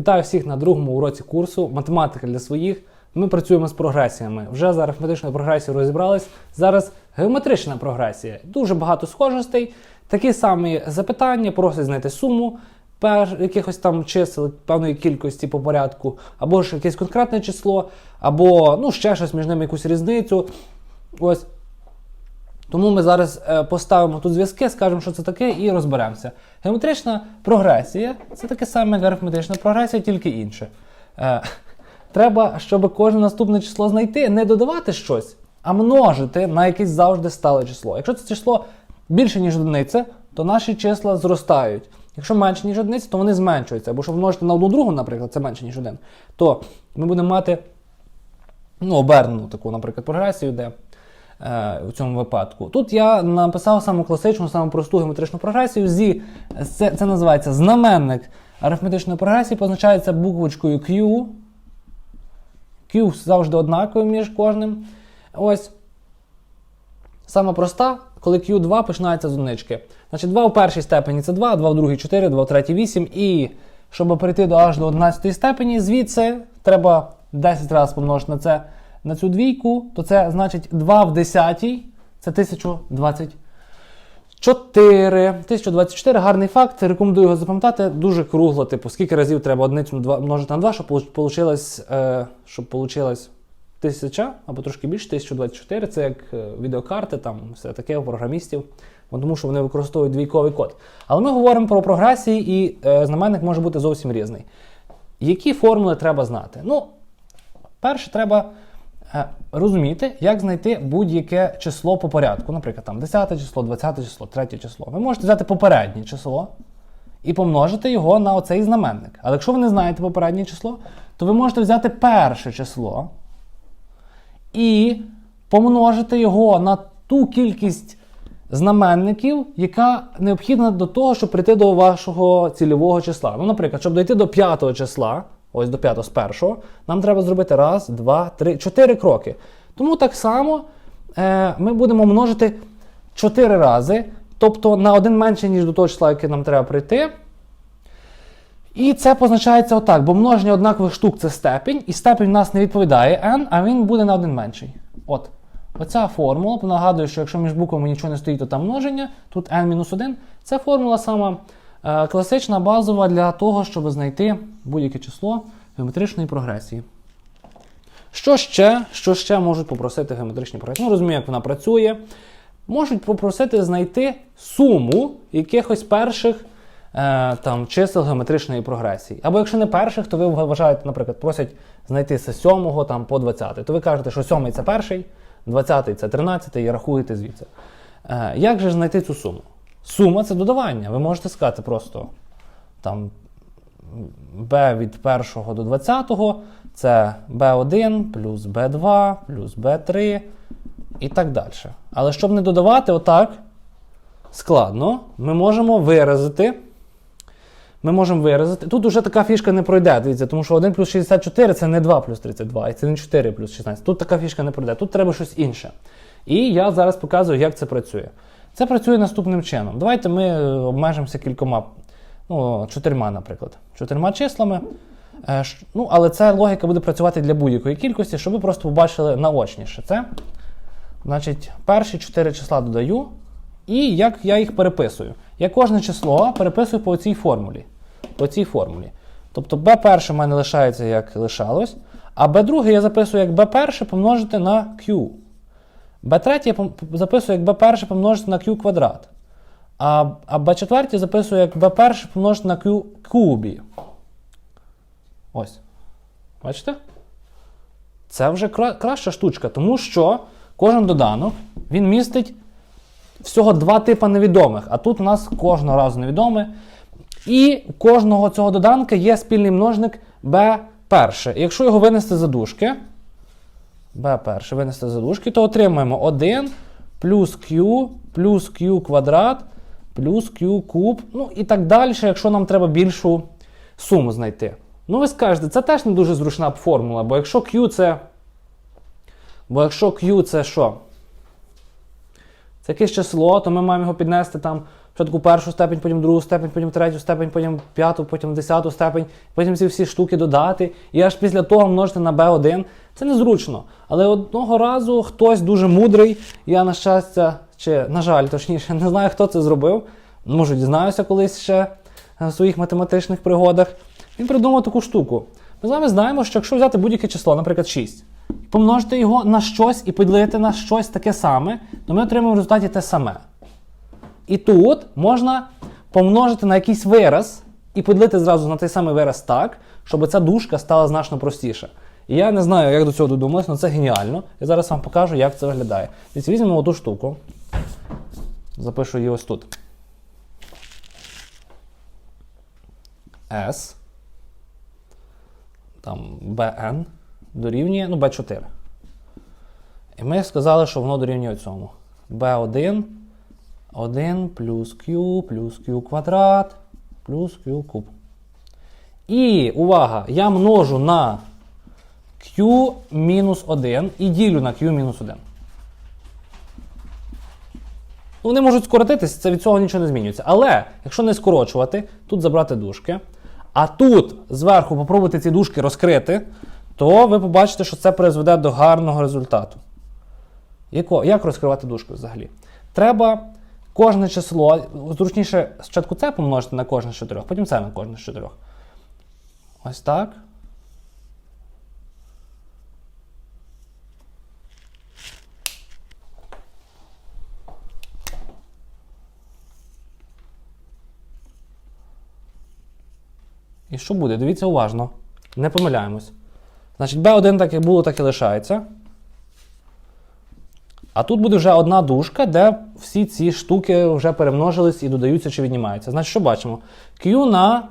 Вітаю всіх на другому уроці курсу Математика для своїх. Ми працюємо з прогресіями. Вже за арифметичною прогресією розібрались. Зараз геометрична прогресія. Дуже багато схожостей. Такі самі запитання, просять знайти суму пер, якихось там чисел, певної кількості по порядку, або ж якесь конкретне число, або ну, ще щось між ними якусь різницю. Ось. Тому ми зараз е, поставимо тут зв'язки, скажемо, що це таке, і розберемося. Геометрична прогресія це таке саме, як арифметична прогресія, тільки інше. Е, треба, щоб кожне наступне число знайти, не додавати щось, а множити на якесь завжди стале число. Якщо це число більше, ніж одиниця, то наші числа зростають. Якщо менше, ніж одиниця, то вони зменшуються. Або щоб множити на одну другу, наприклад, це менше, ніж один, то ми будемо мати ну, обернену таку, наприклад, прогресію, де е, в цьому випадку. Тут я написав саму класичну, саму просту геометричну прогресію. Зі, це, це називається знаменник арифметичної прогресії, позначається буквочкою Q. Q завжди однаковий між кожним. Ось. Саме проста, коли Q2 починається з одинички. Значить, 2 у першій степені це 2, 2 в другій 4, 2 в третій 8. І щоб перейти до аж до 11 степені, звідси треба 10 разів помножити на це на цю двійку, то це значить 2 в 10, це 1024. 1024 гарний факт. Рекомендую його запам'ятати. Дуже кругло, типу, скільки разів треба одиницю множити на 2, щоб получилось, е, щоб получилось 1000 або трошки більше, 1024. Це як е, відеокарти, там все таке у програмістів, тому що вони використовують двійковий код. Але ми говоримо про прогресії, і е, знаменник може бути зовсім різний. Які формули треба знати? Ну, перше, треба е, розуміти, як знайти будь-яке число по порядку. Наприклад, там 10 число, 20 число, 3 число. Ви можете взяти попереднє число і помножити його на оцей знаменник. Але якщо ви не знаєте попереднє число, то ви можете взяти перше число і помножити його на ту кількість знаменників, яка необхідна до того, щоб прийти до вашого цільового числа. Ну, наприклад, щоб дойти до п'ятого числа, ось до п'ятого з першого, нам треба зробити раз, два, три, чотири кроки. Тому так само е, ми будемо множити чотири рази, тобто на один менше, ніж до того числа, яке нам треба прийти. І це позначається отак, бо множення однакових штук це степінь, і степінь в нас не відповідає n, а він буде на один менший. От. Оця формула, нагадую, що якщо між буквами нічого не стоїть, то там множення, тут n-1. Це формула сама класична, базова для того, щоб знайти будь-яке число геометричної прогресії. Що ще? Що ще можуть попросити геометричні прогресії? Ну, розумію, як вона працює. Можуть попросити знайти суму якихось перших е, там, чисел геометричної прогресії. Або якщо не перших, то ви вважаєте, наприклад, просять знайти з 7 там, по 20. То ви кажете, що 7 це перший, 20 це 13 і рахуєте звідси. Е, як же знайти цю суму? Сума це додавання. Ви можете сказати просто там b від 1 до 20 це b1 плюс b2 плюс b3 і так далі. Але щоб не додавати отак складно, ми можемо виразити. Ми можемо виразити. Тут вже така фішка не пройде, дивіться, тому що 1 плюс 64 це не 2 плюс 32, і це не 4 плюс 16. Тут така фішка не пройде, тут треба щось інше. І я зараз показую, як це працює. Це працює наступним чином. Давайте ми е, обмежимося кількома, ну, чотирма, наприклад. Чотирма числами. Е, Ну, але ця логіка буде працювати для будь-якої кількості, щоб ви просто побачили наочніше це. Значить, перші чотири числа додаю. І як я їх переписую? Я кожне число переписую по цій формулі. По цій формулі. Тобто b1 в мене лишається як лишалось, а b2 я записую як b1 помножити на q. b3 я записую як b1 помножити на q квадрат. А, а b4 я записую як b1 помножити на q кубі. Ось. Бачите? Це вже кра- краща штучка, тому що кожен доданок він містить всього два типи невідомих, а тут у нас кожного разу невідоме. І у кожного цього доданка є спільний множник b перше. І якщо його винести за дужки, b перше винести за дужки, то отримаємо 1 плюс q плюс q квадрат плюс q куб. Ну і так далі, якщо нам треба більшу суму знайти. Ну, ви скажете, це теж не дуже зручна формула, бо якщо q це. Бо якщо q це що? Це якесь число, то ми маємо його піднести там Спочатку першу степень, потім другу степень, потім третю степень, потім п'яту, потім десяту степень, потім ці всі штуки додати, і аж після того множити на b1. Це незручно. Але одного разу хтось дуже мудрий, я, на щастя, чи, на жаль, точніше, не знаю, хто це зробив. Може, дізнаюся колись ще в своїх математичних пригодах. Він придумав таку штуку. Ми з вами знаємо, що якщо взяти будь-яке число, наприклад, 6, помножити його на щось і поділити на щось таке саме, то ми отримаємо в результаті те саме. І тут можна помножити на якийсь вираз і поділити зразу на той самий вираз так, щоб ця дужка стала значно простіша. І я не знаю, як до цього додумалось, але це геніально. Я зараз вам покажу, як це виглядає. Дивіться, візьмемо оту штуку. Запишу її ось тут. S. Там BN дорівнює, ну, B4. І ми сказали, що воно дорівнює цьому. B1 1 плюс Q плюс Q квадрат плюс Q куб. І увага! Я множу на Q мінус 1 і ділю на Q мінус 1. Ну, Вони можуть скоротитись, це від цього нічого не змінюється. Але якщо не скорочувати, тут забрати дужки, а тут зверху попробувати ці дужки розкрити, то ви побачите, що це призведе до гарного результату. Як розкривати дужки взагалі? Треба кожне число, зручніше спочатку це помножити на кожне з чотирьох, потім це на кожне з чотирьох. Ось так. І що буде? Дивіться уважно. Не помиляємось. Значить, B1 так як було, так і лишається. А тут буде вже одна дужка, де всі ці штуки вже перемножились і додаються чи віднімаються. Значить, що бачимо? Q на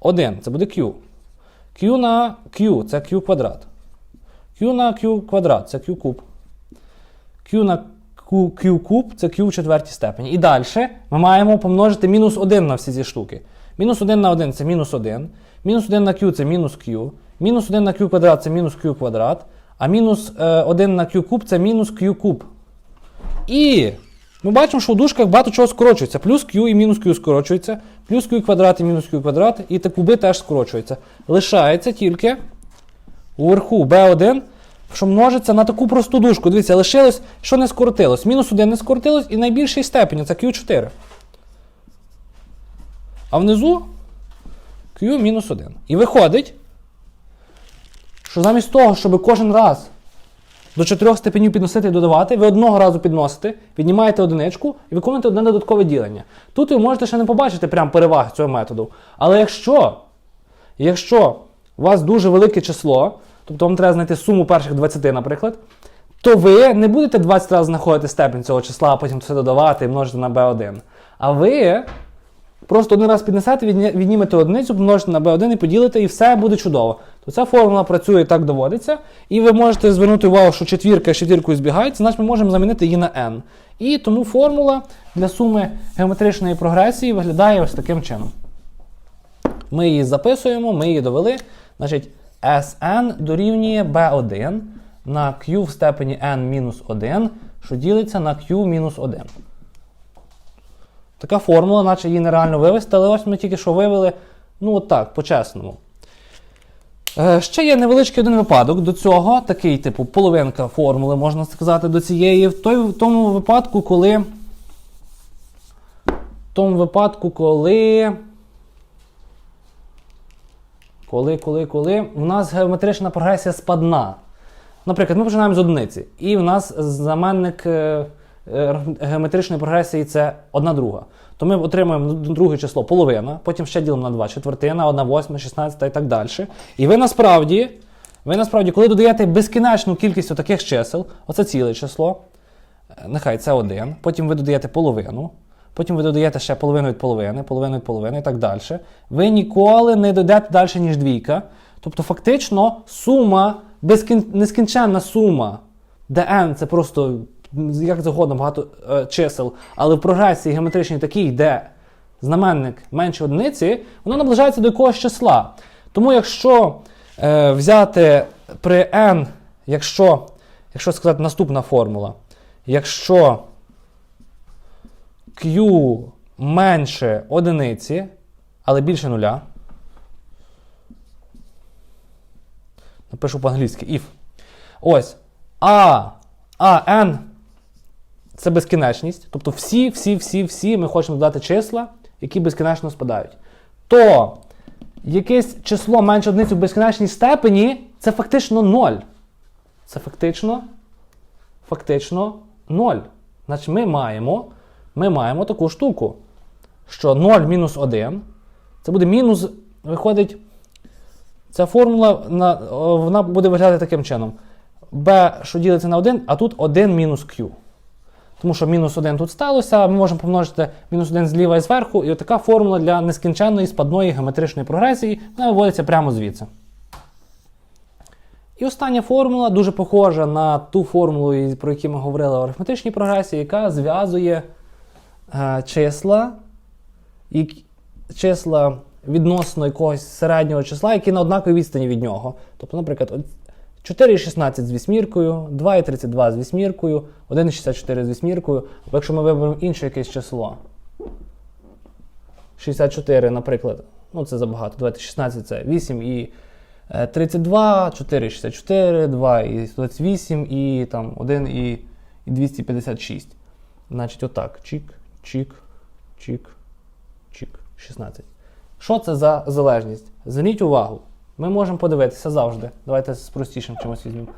1 це буде Q. Q на Q це Q квадрат. Q на Q квадрат це Q куб. Q на Q, Q куб це Q в четвертій степені. І далі ми маємо помножити мінус 1 на всі ці штуки. Мінус 1 на 1 це мінус 1. Мінус 1 на Q це мінус Q. Мінус 1 на Q квадрат це мінус Q квадрат. А мінус е, 1 на Q куб це мінус Q куб. І ми бачимо, що у дужках багато чого скорочується. Плюс Q і мінус Q скорочується, плюс Q квадрат і мінус Q квадрат, і та куби теж скорочуються. Лишається тільки уверху B1, що множиться на таку просту дужку. Дивіться, лишилось, що не скоротилось. Мінус 1 не скоротилось, і найбільший степень це Q4. А внизу Q мінус 1. І виходить, що замість того, щоб кожен раз до чотирьох степенів підносити і додавати, ви одного разу підносите, піднімаєте одиничку і виконуєте одне додаткове ділення. Тут ви можете ще не побачити прям переваги цього методу. Але якщо, якщо у вас дуже велике число, тобто вам треба знайти суму перших 20, наприклад, то ви не будете 20 разів знаходити степень цього числа, а потім все додавати і множити на b1. А ви Просто один раз піднесете, віднімете одиницю, помножите на b1 і поділите, і все буде чудово. То ця формула працює так доводиться. І ви можете звернути увагу, що четвірка з четвіркою збігається, значить ми можемо замінити її на n. І тому формула для суми геометричної прогресії виглядає ось таким чином. Ми її записуємо, ми її довели. Значить, Sn дорівнює b1 на q в степені n-1, що ділиться на q-1. Така формула, наче її нереально вивести, але ось ми тільки що вивели, ну от так, по-чесному. Е, ще є невеличкий один випадок до цього, такий, типу, половинка формули, можна сказати, до цієї. В, той, в тому випадку, коли. В тому випадку, коли. Коли, коли, коли в нас геометрична прогресія спадна. Наприклад, ми починаємо з одиниці, і в нас знаменник е, геометричної прогресії це одна друга. То ми отримуємо друге число половина, потім ще ділимо на 2, четвертина, 1 восьма, 16 і так далі. І ви насправді, ви насправді, коли додаєте безкінечну кількість таких чисел, оце ціле число, е, нехай це 1, потім ви додаєте половину, потім ви додаєте ще половину від половини, половину від половини і так далі. Ви ніколи не дойдете далі, ніж двійка. Тобто, фактично, сума, безкін... нескінченна сума, де n це просто як завгодно багато е, чисел, але в прогресії геометричній такій, де знаменник менше одиниці, воно наближається до якогось числа. Тому якщо е, взяти при n, якщо, якщо сказати наступна формула, якщо Q менше одиниці, але більше нуля. Напишу по-англійськи if. Ось. А, а, n це безкінечність. Тобто всі, всі, всі, всі ми хочемо додати числа, які безкінечно спадають. То якесь число менше одиниці в безкінечній степені це фактично 0. Це фактично, фактично 0. Значить, ми маємо, ми маємо таку штуку, що 0 мінус 1, це буде мінус, виходить, ця формула на, вона буде виглядати таким чином. b, що ділиться на 1, а тут 1 мінус q. Тому що мінус 1 тут сталося, ми можемо помножити мінус 1 зліва і зверху, і отака формула для нескінченної спадної геометричної прогресії, вона виводиться прямо звідси. І остання формула дуже похожа на ту формулу, про яку ми говорили в арифметичній прогресії, яка зв'язує е, числа, і, числа відносно якогось середнього числа, які на однаковій відстані від нього. Тобто, наприклад, 4,16 з вісьміркою, 2,32 з вісьміркою, 1,64 з вісьміркою. Якщо ми виберемо інше якесь число. 64, наприклад. Ну, це забагато. Давайте 16 це 8 і е, 32, 4 і 64, 2 і 128 і там 1 і, і 256. Значить, отак. Чік, чік, чік, чік. 16. Що це за залежність? Зверніть увагу. Ми можемо подивитися завжди. Давайте з простішим чимось візьмемо.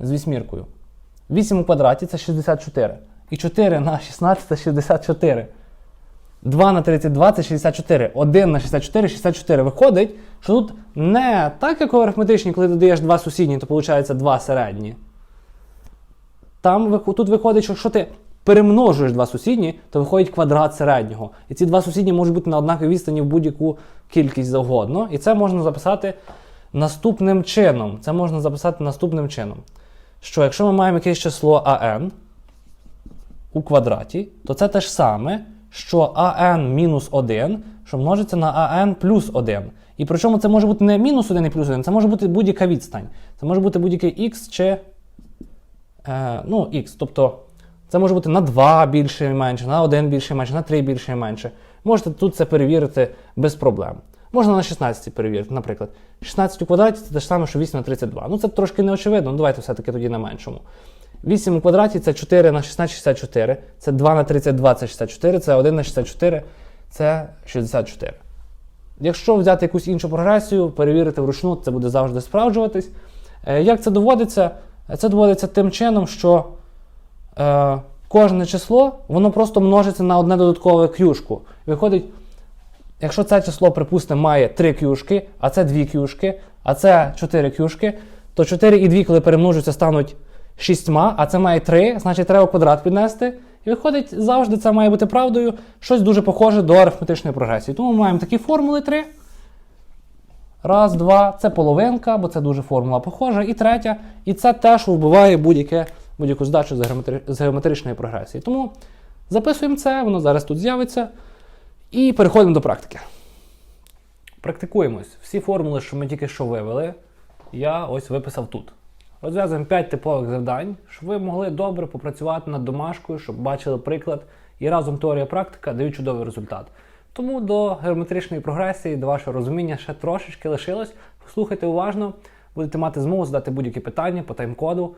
З вісьміркою. 8 у квадраті це 64. І 4 на 16 це 64. 2 на 32 це 64. 1 на 64 64. Виходить, що тут не так, як у арифметичній, коли додаєш два сусідні, то виходить два середні. Там тут виходить, що якщо ти перемножуєш два сусідні, то виходить квадрат середнього. І ці два сусідні можуть бути на однаковій відстані в будь-яку кількість завгодно. І це можна записати наступним чином. Це можна записати наступним чином. Що якщо ми маємо якесь число АН у квадраті, то це те ж саме, що АН мінус 1, що множиться на АН плюс 1. І причому це може бути не мінус 1 і плюс 1, це може бути будь-яка відстань. Це може бути будь-який х чи е, ну, х. Тобто це може бути на 2 більше і менше, на 1 більше і менше, на 3 більше і менше. Можете тут це перевірити без проблем. Можна на 16 перевірити, наприклад. 16 у квадраті це те ж саме, що 8 на 32. Ну це трошки неочевидно, ну давайте все-таки тоді на меншому. 8 у квадраті це 4 на 16 64, це 2 на 32 це 64, це 1 на 64 це 64. Якщо взяти якусь іншу прогресію, перевірити вручну, це буде завжди справджуватись. Е, Як це доводиться? Це доводиться тим чином, що е, кожне число воно просто множиться на одне додаткове к'юшку. Виходить, якщо це число, припустимо, має 3 к'юшки, а це 2 к'юшки, а це 4 к'юшки, то 4 і 2, коли перемножуються, стануть 6, а це має 3, значить треба квадрат піднести. І виходить, завжди це має бути правдою, щось дуже похоже до арифметичної прогресії. Тому ми маємо такі формули 3. Раз, два, це половинка, бо це дуже формула похожа. І третя, і це те, що вбиває будь-яку здачу з геометричної прогресії. Тому записуємо це, воно зараз тут з'явиться. І переходимо до практики. Практикуємось. Всі формули, що ми тільки що вивели, я ось виписав тут. Розв'язуємо 5 типових завдань, щоб ви могли добре попрацювати над домашкою, щоб бачили приклад. І разом теорія практика дають чудовий результат. Тому до геометричної прогресії, до вашого розуміння ще трошечки лишилось. Послухайте уважно, будете мати змогу задати будь-які питання по тайм-коду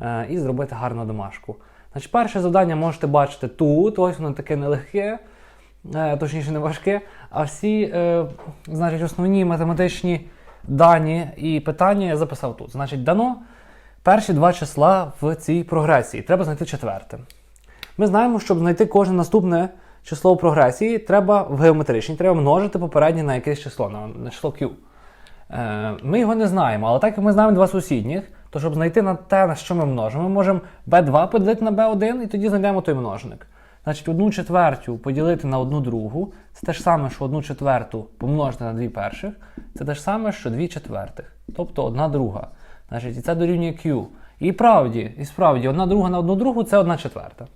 е, і зробити гарну домашку. Значить, перше завдання можете бачити тут, ось воно таке нелегке, точніше не важке. А всі е, значить, основні математичні дані і питання я записав тут. Значить, дано перші два числа в цій прогресії. Треба знайти четверте. Ми знаємо, щоб знайти кожне наступне число у прогресії, треба в геометричній, треба множити попереднє на якесь число, на число Q. Е, ми його не знаємо, але так як ми знаємо два сусідніх, то щоб знайти на те, на що ми множимо, ми можемо b2 поділити на b1 і тоді знайдемо той множник. Значить, одну четвертю поділити на одну другу, це те ж саме, що одну четверту помножити на дві перших, це те ж саме, що дві четвертих, тобто одна друга. Значить, і це дорівнює Q. І правді, і справді, одна друга на одну другу це одна четверта.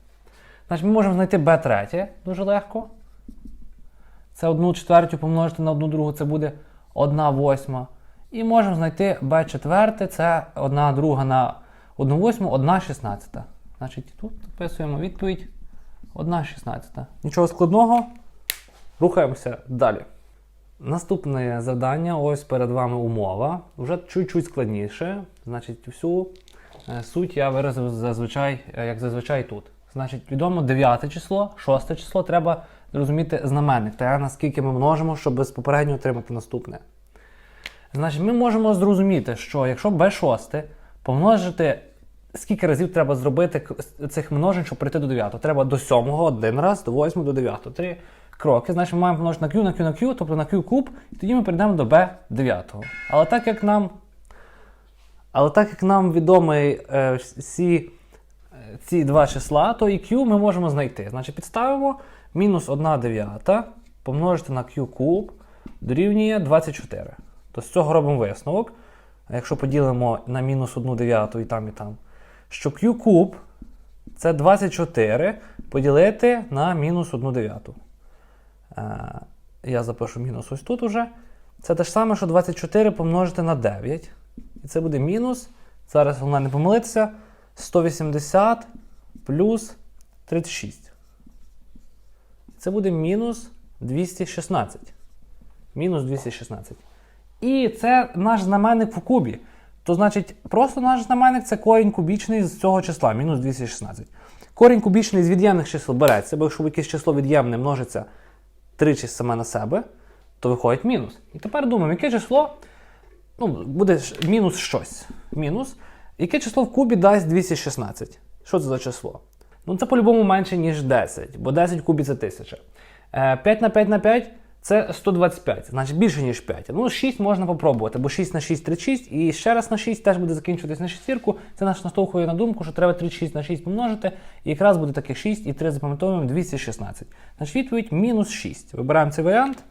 Значить, ми можемо знайти b третє дуже легко. Це одну четвертю помножити на одну другу, це буде 1 восьма. І можемо знайти b четверте, це 1 друга на 1 восьму, 1 шістнадцята. Значить, тут записуємо відповідь 1 шістнадцята. Нічого складного. Рухаємося далі. Наступне завдання, ось перед вами умова. Вже чуть-чуть складніше. Значить, всю е, суть я виразив зазвичай, е, як зазвичай тут. Значить, відомо 9 число, 6 число треба зрозуміти знаменник, те, наскільки ми множимо, щоб без попереднього отримати наступне. Значить, ми можемо зрозуміти, що якщо b6 помножити, скільки разів треба зробити цих множень, щоб прийти до 9. Треба до 7 один раз, до 8 до 9. Три кроки. Значить, ми маємо помножити на q, на q, на q, тобто на q куб, і тоді ми перейдемо до b9. Але так як нам, але так як нам відомі е, всі е, ці два числа, то і q ми можемо знайти. Значить, підставимо мінус 1 дев'ята помножити на q куб дорівнює 24. То з цього робимо висновок. Якщо поділимо на мінус 1 дев'яту і там, і там, що q куб це 24 поділити на мінус 1 дев'яту. Е, я запишу мінус ось тут уже. Це те ж саме, що 24 помножити на 9. І це буде мінус. Зараз головне не помилитися. 180 плюс 36. Це буде мінус 216. Мінус 216. І це наш знаменник в кубі. То значить, просто наш знаменник це корінь кубічний з цього числа, мінус 216. Корінь кубічний з від'ємних чисел береться, бо якщо якесь число від'ємне множиться тричі саме на себе, то виходить мінус. І тепер думаємо, яке число ну, буде мінус щось. Мінус. Яке число в кубі дасть 216? Що це за число? Ну, це по-любому менше, ніж 10, бо 10 в кубі це 1000. Е, 5 на 5 на 5 це 125, значить більше, ніж 5. Ну, 6 можна попробувати, бо 6 на 6 36, і ще раз на 6 теж буде закінчуватись на шестірку. Це нас наштовхує на думку, що треба 36 на 6 помножити, і якраз буде таке 6 і 3 запам'ятовуємо 216. Значить, відповідь мінус 6. Вибираємо цей варіант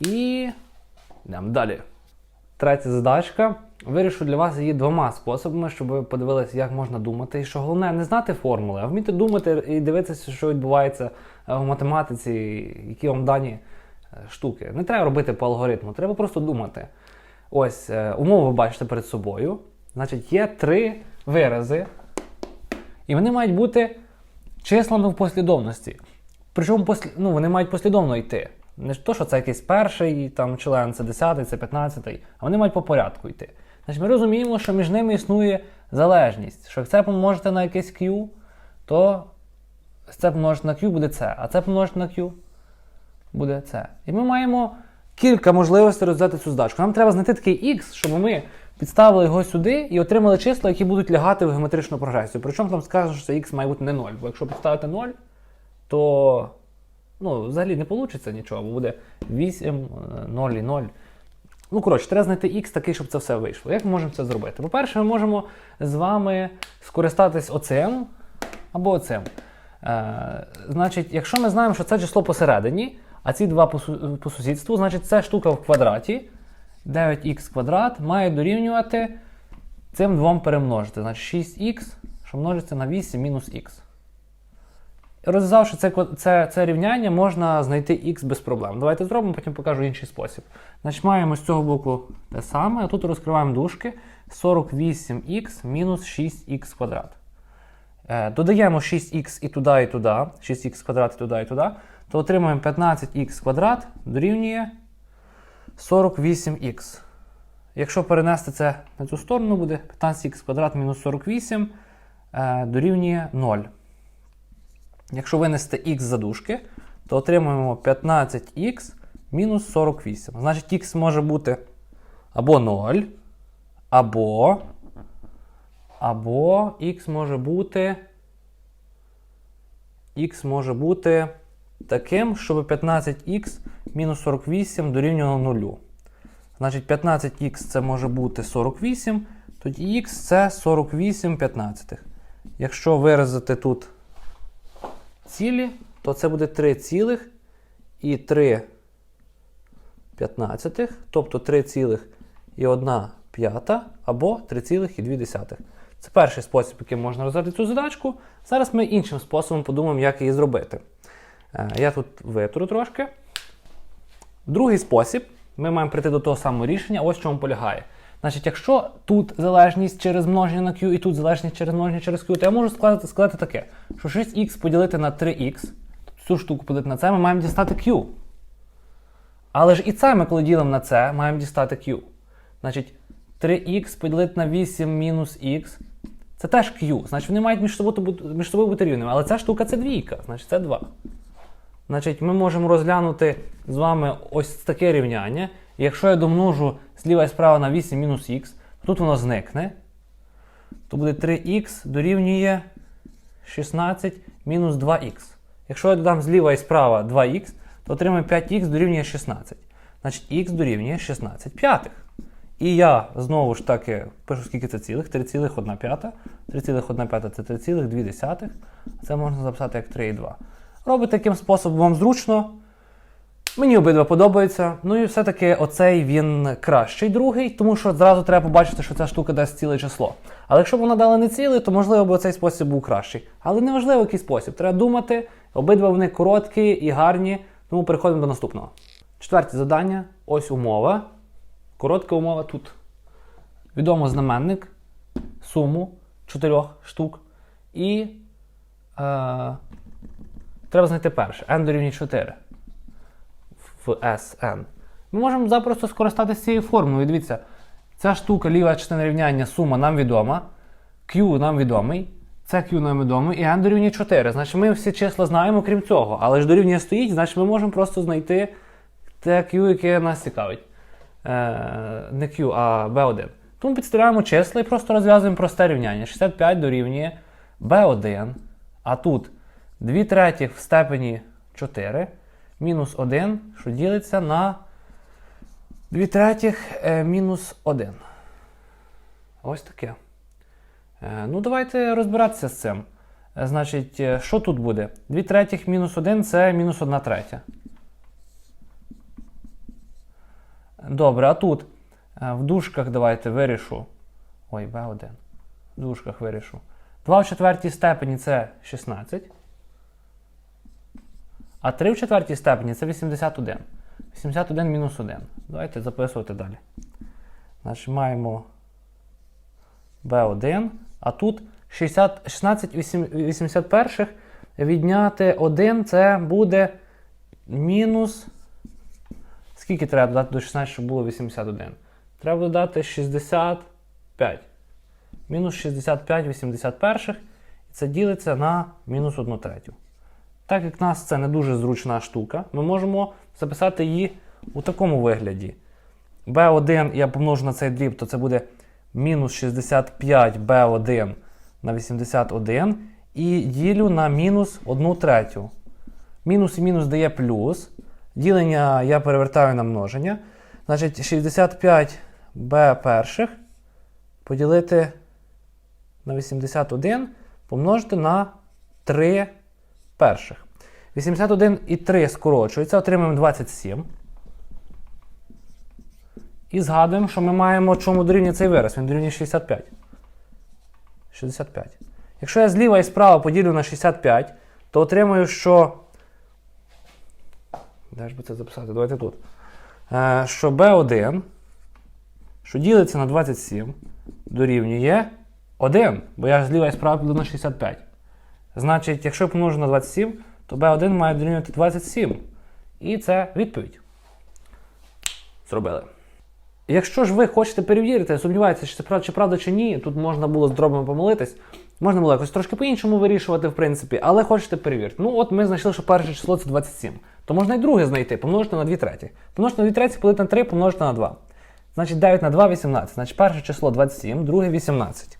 і йдемо далі. Третя задачка. Вирішу для вас її двома способами, щоб ви подивилися, як можна думати. І що головне, не знати формули, а вміти думати і дивитися, що відбувається е, в математиці, які вам дані штуки. Не треба робити по алгоритму, треба просто думати. Ось е, умову ви бачите перед собою. Значить, є три вирази, і вони мають бути числами в послідовності. Причому послі... ну, вони мають послідовно йти. Не то, що це якийсь перший там, член, це 10, це 15, а вони мають по порядку йти. Значить, ми розуміємо, що між ними існує залежність. Що як це помножити на якесь Q, то це помножити на Q буде це, а це помножити на Q буде це. І ми маємо кілька можливостей розв'язати цю задачку. Нам треба знайти такий X, щоб ми підставили його сюди і отримали числа, які будуть лягати в геометричну прогресію. Причому там скажуть, що це X має бути не 0, бо якщо підставити 0, то ну, взагалі не вийде нічого, бо буде 8, е, 0 і 0. Ну, коротше, треба знайти X такий, щоб це все вийшло. Як ми можемо це зробити? По-перше, ми можемо з вами скористатись оцим або оцим. Е, значить, якщо ми знаємо, що це число посередині, а ці два по, су- по сусідству, значить це штука в квадраті. 9х квадрат має дорівнювати цим двом перемножити. Значить 6х, що множиться на 8 мінус х. Розв'язавши це, це, це рівняння, можна знайти х без проблем. Давайте зробимо, потім покажу інший спосіб. Значить, маємо з цього боку те саме, а тут розкриваємо дужки 48х мінус 6х квадрат. Е, додаємо 6х і туди, і туди, 6х квадрат і туди, і туди, то отримаємо 15х квадрат дорівнює 48х. Якщо перенести це на цю сторону, буде 15х квадрат мінус 48 е, дорівнює 0. Якщо винести х за дужки, то отримуємо 15х мінус 48. Значить, х може бути або 0, або, або х може бути. Х може бути таким, щоб 15х мінус 48 дорівнювало 0. Значить, 15х це може бути 48, тоді х це 48 15. Якщо виразити тут цілі, то це буде 3 цілих і 3 п'ятнадцятих, тобто 3 цілих і 1 п'ята або 3,2. Це перший спосіб, яким можна розв'язати цю задачку. Зараз ми іншим способом подумаємо, як її зробити. Е, Я тут витру трошки. Другий спосіб, ми маємо прийти до того самого рішення, ось в чому полягає. Значить, якщо тут залежність через множення на q і тут залежність через множення через q, то я можу сказати, сказати таке, що 6х поділити на 3х, цю штуку поділити на це, ми маємо дістати q. Але ж і це ми, коли ділимо на це, маємо дістати Q. Значить, 3х поділити на 8 мінус х. Це теж Q. Значить, вони мають між собою, між собою бути рівними. Але ця штука це двійка, значить це 2. Значить, ми можемо розглянути з вами ось таке рівняння. Якщо я домножу зліва і справа на 8 мінус х, тут воно зникне. То буде 3х дорівнює 16 мінус 2х. Якщо я додам зліва і справа 2х, то отримаю 5х дорівнює 16. Значить, х дорівнює 16 п'ятих. І я знову ж таки пишу, скільки це цілих, 3,1 п'ята. 3,1 п'ята це 3,2. Це можна записати як 3,2. Робите таким способом вам зручно. Мені обидва подобаються. Ну і все-таки оцей він кращий другий, тому що зразу треба побачити, що ця штука дасть ціле число. Але якщо б вона дала не ціле, то можливо б цей спосіб був кращий. Але не важливо, який спосіб. Треба думати. Обидва вони короткі і гарні, тому переходимо до наступного. Четверте завдання. Ось умова. Коротка умова тут. Відомо знаменник, суму чотирьох штук. І е, треба знайти перше. n дорівнює 4 в Sn. Ми можемо запросто скористатися цією формулою. Дивіться, ця штука, ліва частина рівняння, сума нам відома, Q нам відомий, це Q нам відомий, і n дорівнює 4. Значить, ми всі числа знаємо, крім цього. Але ж дорівнює стоїть, значить ми можемо просто знайти те Q, яке нас цікавить. Е, не Q, а B1. Тому підставляємо числа і просто розв'язуємо просте рівняння. 65 дорівнює B1, а тут 2 третіх в степені 4 мінус 1, що ділиться на 2 третіх е, мінус 1. Ось таке. Е, ну, давайте розбиратися з цим. Е, значить, що тут буде? 2 третіх мінус 1 це мінус 1 третя. Добре, а тут в дужках давайте вирішу. Ой, B1. В дужках вирішу. 2 в четвертій степені це 16. А 3 в четвертій степені це 81. 81 мінус 1. Давайте записувати далі. Значить, маємо B1. А тут 60, 16 81 відняти 1 це буде мінус. Скільки треба додати до 16, щоб було 81? Треба додати 65. Мінус 65 81. І це ділиться на мінус 1 третю. Так як нас це не дуже зручна штука, ми можемо записати її у такому вигляді. B1 я помножу на цей дріб, то це буде мінус 65 B1 на 81 і ділю на мінус 1 третю. Мінус і мінус дає плюс. Ділення я перевертаю на множення. Значить, 65 b перших поділити на 81 помножити на 3 перших. 81 і 3 скорочується, отримаємо 27. І згадуємо, що ми маємо чому дорівнює цей вираз. Він дорівнює 65. 65. Якщо я зліва і справа поділю на 65, то отримаю, що. Де ж би це записати? Давайте тут. Е, що B1, що ділиться на 27, дорівнює 1. Бо я зліва і справа піду на 65. Значить, якщо помножу на 27, то B1 має дорівнювати 27. І це відповідь. Зробили. Якщо ж ви хочете перевірити, сумніваєтеся, чи це правда чи, правда, чи ні, тут можна було з дробами помилитись. Можна було якось трошки по-іншому вирішувати, в принципі, але хочете перевірити. Ну, от ми знайшли, що перше число це 27. То можна і друге знайти, помножити на 2 треті. Помножити на 2 треті, поділити на 3, помножити на 2. Значить, 9 на 2 18. Значить, перше число 27, друге 18.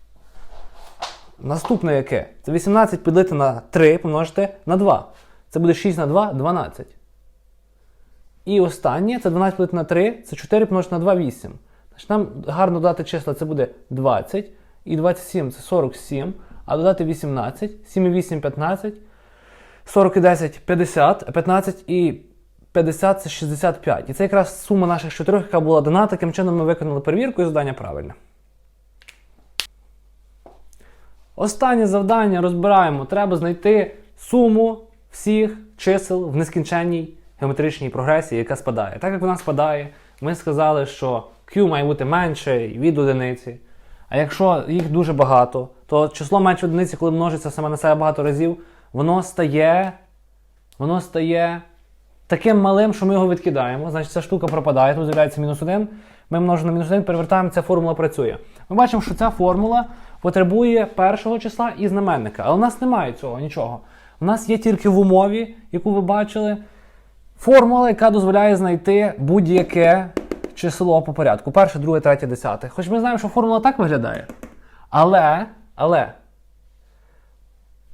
Наступне яке? Це 18 поділити на 3 помножити на 2. Це буде 6 на 2 12. І останнє це 12 поділити на 3, це 4 помножити на 2 8. Значить, нам гарно додати числа це буде 20. І 27 це 47. А додати 18, 7 і 8 15. 40 і 10 50, а 15 і 50 це 65. І це якраз сума наших чотирьох, яка була дана. Таким чином ми виконали перевірку і завдання правильне. Останнє завдання розбираємо. Треба знайти суму всіх чисел в нескінченній геометричній прогресії, яка спадає. Так як вона спадає, ми сказали, що Q має бути менше від одиниці. А якщо їх дуже багато, то число менше одиниці, коли множиться саме на себе багато разів, воно стає. Воно стає таким малим, що ми його відкидаємо. Значить, ця штука пропадає, тут з'являється мінус 1. Ми множимо на мінус 1, перевертаємо, ця формула працює. Ми бачимо, що ця формула потребує першого числа і знаменника. Але у нас немає цього нічого. У нас є тільки в умові, яку ви бачили, формула, яка дозволяє знайти будь-яке число по порядку. Перше, друге, третє, десяте. Хоч ми знаємо, що формула так виглядає. Але, але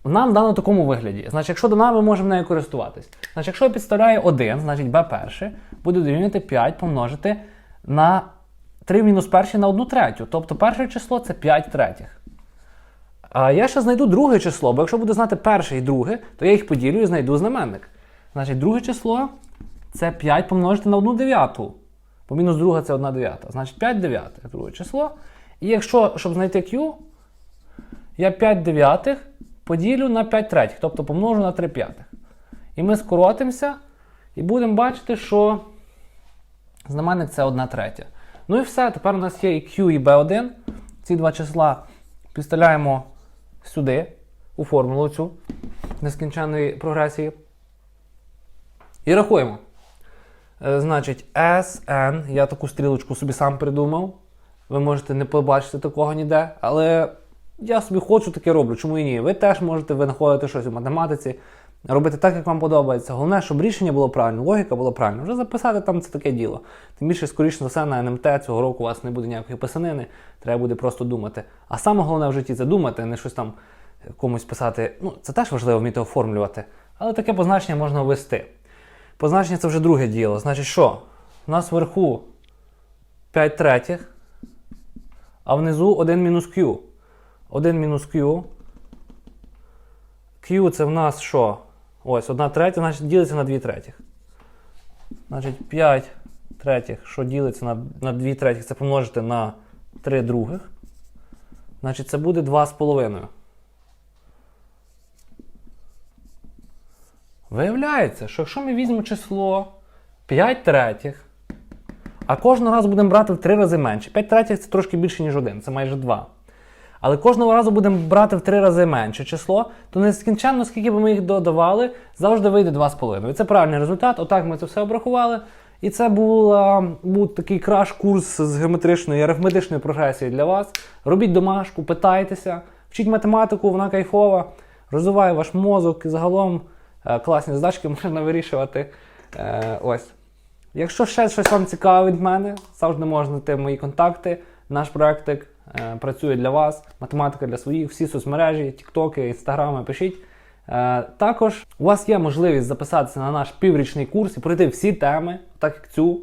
нам дано в такому вигляді. Значить, якщо дана, ми можемо нею користуватись. Значить, якщо я підставляю 1, значить b перше буде дорівнювати 5 помножити на 3 мінус перші на 1 третю. Тобто перше число це 5 третіх. А я ще знайду друге число, бо якщо буду знати перше і друге, то я їх поділю і знайду знаменник. Значить, друге число це 5 помножити на 1 дев'яту. Бо мінус друга це 1 дев'ята. Значить 5 дев'ятих друге число. І якщо, щоб знайти Q, я 5 дев'ятих поділю на 5 третіх, тобто помножу на 3 п'ятих. І ми скоротимося і будемо бачити, що знаменник це 1 третя. Ну і все, тепер у нас є і Q, і B1. Ці два числа підставляємо сюди, у формулу цю нескінченної прогресії. І рахуємо. Е, Значить, SN, я таку стрілочку собі сам придумав. Ви можете не побачити такого ніде, але я собі хочу таке роблю. Чому і ні? Ви теж можете винаходити щось у математиці, робити так, як вам подобається. Головне, щоб рішення було правильне, логіка була правильна. Вже записати там це таке діло. Тим більше, скоріше за все, на НМТ цього року у вас не буде ніякої писанини, треба буде просто думати. А саме головне в житті це думати, не щось там комусь писати. Ну, це теж важливо вміти оформлювати. Але таке позначення можна ввести. Позначення це вже друге діло. Значить, що? У нас вверху 5 третіх, а внизу 1 мінус Q. 1 мінус Q. Q це в нас що? Ось, 1 третя, значить ділиться на 2 третіх. Значить, 5 третіх, що ділиться на, на 2 третіх, це помножити на 3 других. Значить, це буде 2,5. Виявляється, що якщо ми візьмемо число 5 третіх, а кожного разу будемо брати в 3 рази менше. 5 третіх це трошки більше, ніж 1, це майже 2. Але кожного разу будемо брати в 3 рази менше число, то нескінченно, скільки б ми їх додавали, завжди вийде 2,5. І це правильний результат. Отак ми це все обрахували. І це була, був такий краш-курс з геометричної і арифметичної прогресії для вас. Робіть домашку, питайтеся, вчіть математику, вона кайфова, розвиває ваш мозок і загалом е, класні задачки можна вирішувати. Е, ось. Якщо ще щось вам цікаве від мене, завжди можна знайти мої контакти. Наш проектик працює для вас, математика для своїх, всі соцмережі, тіктоки, інстаграми, пишіть. Е, також у вас є можливість записатися на наш піврічний курс і пройти всі теми, так як цю,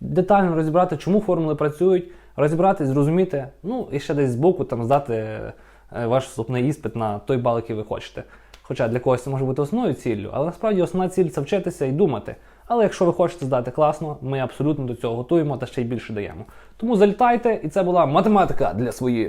детально розібрати, чому формули працюють, розібрати, зрозуміти, ну і ще десь збоку там здати е, ваш вступний іспит на той бал, який ви хочете. Хоча для когось це може бути основною ціллю, але насправді основна ціль це вчитися і думати. Але якщо ви хочете здати класно, ми абсолютно до цього готуємо та ще й більше даємо. Тому залітайте, і це була математика для своїх.